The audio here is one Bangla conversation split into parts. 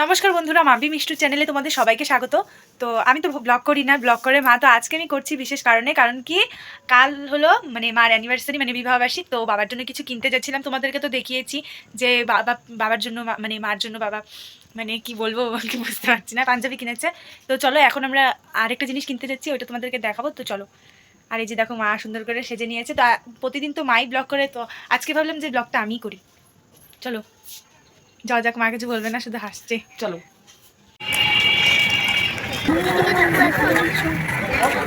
নমস্কার বন্ধুরা মাবি মিষ্টু চ্যানেলে তোমাদের সবাইকে স্বাগত। তো আমি তো ব্লগ করি না, ব্লগ করে মা, তো আজকে আমি করছি বিশেষ কারণে, কারণ কি কাল হলো মানে মার অ্যানিভার্সারি মানে বিবাহবার্ষিক, তো বাবার জন্য কিছু কিনতে যাচ্ছিলাম, তোমাদেরকে তো দেখিয়েছি যে বাবা, বাবার জন্য মানে মার জন্য বাবা মানে কি বলব, কি বুঝতে পারছি না, পাঞ্জাবি কিনেছে। তো চলো, এখন আমরা আরেকটা জিনিস কিনতে যাচ্ছি, ওইটা তোমাদেরকে দেখাবো, তো চলো। আর এই যে দেখো মা, সুন্দর করে সেজে নিয়েছে, তো প্রতিদিন তো মাই ব্লগ করে, তো আজকে ভাবলাম যে ব্লগটা আমিই করি। চলো। যাও যাক মা কিছু বলবে না শুধু হাসছে। চলো।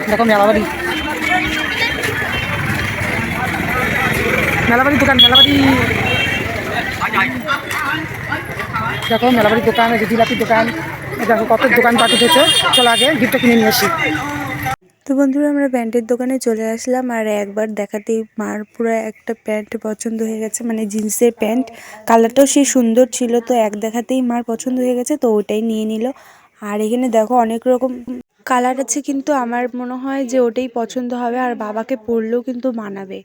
দেখো মেলাবাড়ি। মেলাবাড়ির দোকান মেলাবাড়ি। দেখো মেলা মেলাবাড়ির দোকান এই যে জিলাপির দোকান। দেখো কত দোকান পাট উঠেছে। চলো আগে গিফটটা কিনে নিয়ে আসি। তো বন্ধুরা, আমরা প্যান্টের দোকানে চলে আসলাম আর একবার দেখাতেই মার পুরো একটা প্যান্ট পছন্দ হয়ে গেছে মানে জিন্সের প্যান্ট। কালারটাও সেই সুন্দর ছিল, তো এক দেখাতেই মার পছন্দ হয়ে গেছে, তো ওটাই নিয়ে নিল। আর এখানে দেখো অনেক রকম কালার আছে, কিন্তু আমার মনে হয় যে ওটাই পছন্দ হবে আর বাবাকে পরলেও কিন্তু মানাবে।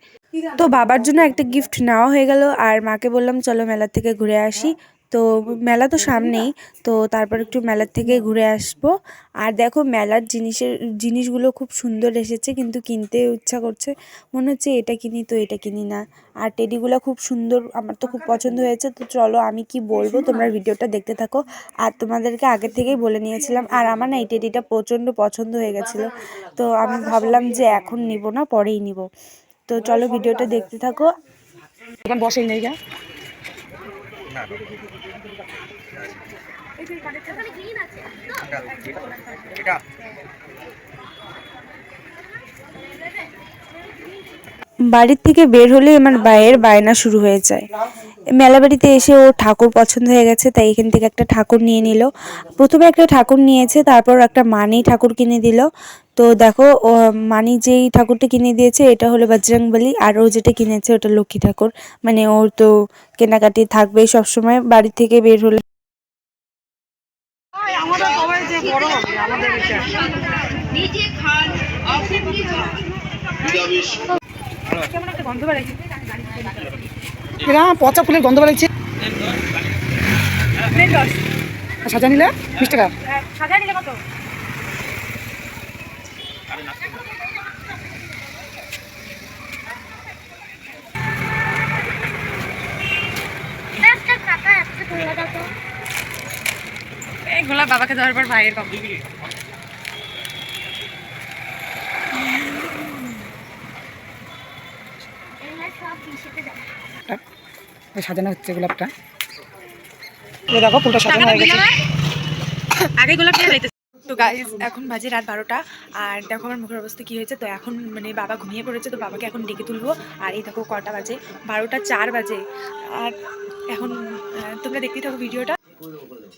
তো বাবার জন্য একটা গিফট নেওয়া হয়ে গেল, আর মাকে বললাম, চলো মেলা থেকে ঘুরে আসি। তো মেলা তো সামনেই তো তারপর একটু মেলার থেকে ঘুরে আসব। আর দেখো মেলার জিনিসের জিনিসগুলো খুব সুন্দর এসেছে কিন্তু কিনতে ইচ্ছা করছে মনে হচ্ছে এটা কিনি তো এটা কিনি না। আর টেডিগুলো খুব সুন্দর আমার তো খুব পছন্দ হয়েছে তো চলো আমি কি বলব তোমরা ভিডিওটা দেখতে থাকো। আর তোমাদেরকে আগে থেকেই বলে নিয়েছিলাম আর আমার না এই টেডিটা প্রচণ্ড পছন্দ হয়ে গেছিল। তো আমি ভাবলাম যে এখন নিব না পরেই নিব। তো চলো ভিডিওটা দেখতে থাকো। বসেই নেই গা বাড়ির থেকে বের হলে আমার বায়ের বায়না শুরু হয়ে যায়। মেলা বাড়িতে এসে ও ঠাকুর পছন্দ হয়ে গেছে তাই এখান থেকে একটা ঠাকুর নিয়ে নিল। প্রথমে একটা ঠাকুর নিয়েছে তারপর একটা মানি ঠাকুর কিনে দিল। তো দেখো ও মানি যেই ঠাকুরটা কিনে দিয়েছে এটা হলো বজরংবলী আর ও যেটা কিনেছে ওটা লক্ষ্মী ঠাকুর। মানে ওর তো কেনাকাটি থাকবেই সবসময় বাড়ি থেকে বের হলে। আমাদের এরা পচা ফুলের গন্ধ বেড়াচ্ছে সাজা নিলে বিশ টাকা। হ্যাঁ, সাজা নিলে কত? এই গোলাপ বাবাকে দেওয়ার পর ভাইয়ের কম। সাজানো হচ্ছে গোলাপটা। দেখো ফুলটা সাজানো হয়ে গেছে। আগে গোলাপ তো গাইজ এখন বাজে রাত বারোটা আর দেখো আমার মুখের অবস্থা কি হয়েছে। তো এখন মানে বাবা ঘুমিয়ে পড়েছে তো বাবাকে এখন ডেকে তুলবো। আর এই দেখো কটা বাজে বারোটা চার বাজে। আর এখন তোমরা দেখতেই থাকো ভিডিওটা।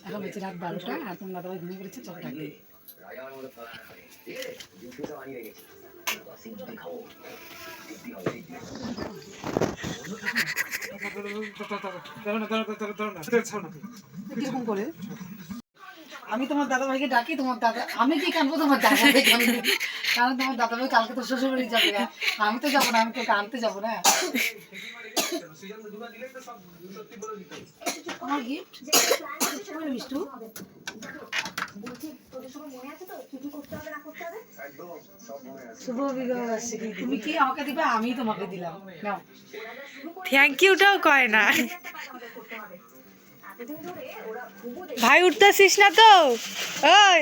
এখন হচ্ছে রাত বারোটা আর তোমার ঘুমিয়ে পড়েছে চল আমি তোমার দাদা ভাইকে ডাকি তোমার দাদা আমি কি কানবো তোমার দাদা ভাই কারণ তোমার দাদা ভাই কালকে তো শ্বশুর বাড়ি যাবে। না। আমি তো যাব না আমি তোকে আনতে যাব না। আমার গিফট মিষ্টু। শুভ বিবাহ বার্ষিকী তুমি কি আমাকে দিবে? আমি তোমাকে দিলাম। নাও। থ্যাংক ইউটাও কয় না। ভাই উঠতেছিস না তো? ওই।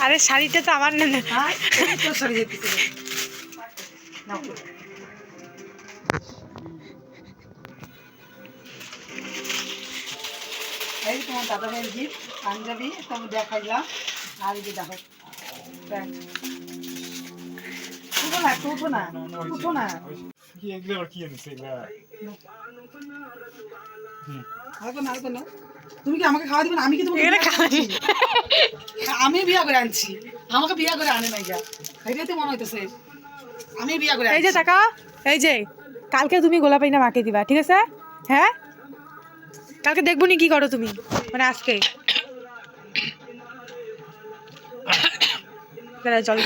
আরে শাড়িটা তো আমার না না। এই তোমার দাদা ভাইয়ের গিফট পাঞ্জাবি সব দেখাইলাম। আর এই যে দেখো উঠো না একটু উঠো না উঠো না কি এগুলো আবার কি এনেছে এগুলা? হালকা না হালকা না তুমি কি আমাকে খাওয়া দিবে না? আমি কি তোমাকে বিয়া করে আনছি? আমি বিয়া করে আনছি। আমাকে বিয়া করে আনে নাই যা। এটাই তো মনে হইতেছে। আমি বিয়া করে এই যে টাকা এই যে কালকে তুমি গোলাপ আইনা মাকে দিবা ঠিক আছে? হ্যাঁ? কালকে দেখব নি কি করো তুমি? মানে আজকে? জল